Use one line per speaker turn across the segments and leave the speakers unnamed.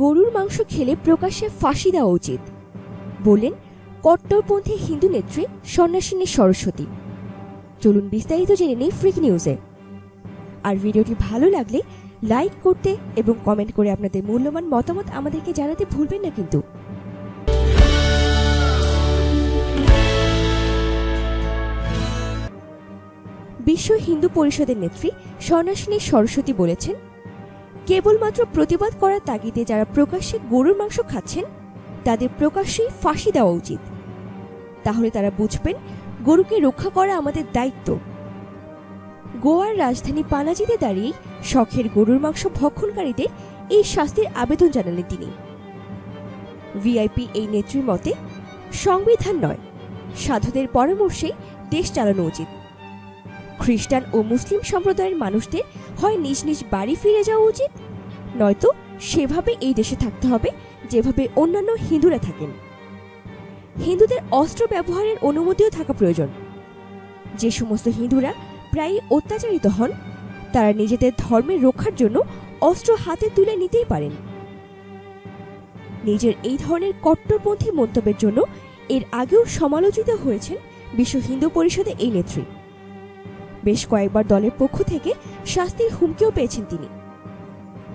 গরুর মাংস খেলে প্রকাশ্যে ফাঁসি দেওয়া উচিত, বললেন কট্টরপন্থী হিন্দু নেত্রী সন্ন্যাসিনী সরস্বতী। চলুন বিস্তারিত জেনে নেই ফ্রিক নিউজে আর ভিডিওটি ভালো লাগলে লাইক করতে এবং কমেন্ট করে আপনাদের মূল্যবান মতামত আমাদেরকে জানাতে ভুলবেন না কিন্তু। বিশ্ব হিন্দু পরিষদের নেত্রী সন্ন্যাসিনী সরস্বতী বলেছেন কেবলমাত্র প্রতিবাদ করার তাগিদে যারা প্রকাশ্যে গরুর মাংস খাচ্ছেন, তাদের প্রকাশ্যেই ফাঁসি দেওয়া উচিত। তাহলে তারা বুঝবেন, গরুকে রক্ষা করা আমাদের দায়িত্ব। গোয়ার রাজধানী পানাজিতে দাঁড়িয়ে শখের গরুর মাংস ভক্ষণকারীদের এই শাস্তির আবেদন জানালেন তিনি। ভিআইপি এই নেত্রীর মতে, সংবিধান নয়, সাধুদের পরামর্শেই দেশ চালানো উচিত। খ্রিস্টান ও মুসলিম সম্প্রদায়ের মানুষদের হয় নিজ নিজ বাড়ি ফিরে যাওয়া উচিত? নয়তো সেভাবে এই দেশে থাকতে হবে যেভাবে অন্যান্য হিন্দুরা থাকেন। হিন্দুদের অস্ত্র ব্যবহারের অনুমতিও থাকা প্রয়োজন। যে সমস্ত হিন্দুরা প্রায়ই অত্যাচারিত হন, তারা নিজেদের ধর্মের রক্ষার জন্য অস্ত্র হাতে তুলে নিতেই পারেন। নিজের এই ধরনের কট্টরপন্থী মন্তব্যের জন্য এর আগেও সমালোচিত হয়েছেন বিশ্ব হিন্দু পরিষদে এই নেত্রী। বেশ কয়েকবার দলের পক্ষ থেকে শাস্তির হুমকিও পেয়েছেন তিনি।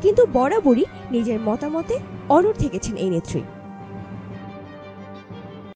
কিন্তু বরাবরই নিজের মতামতে অনড় থেকেছেন এই নেত্রী।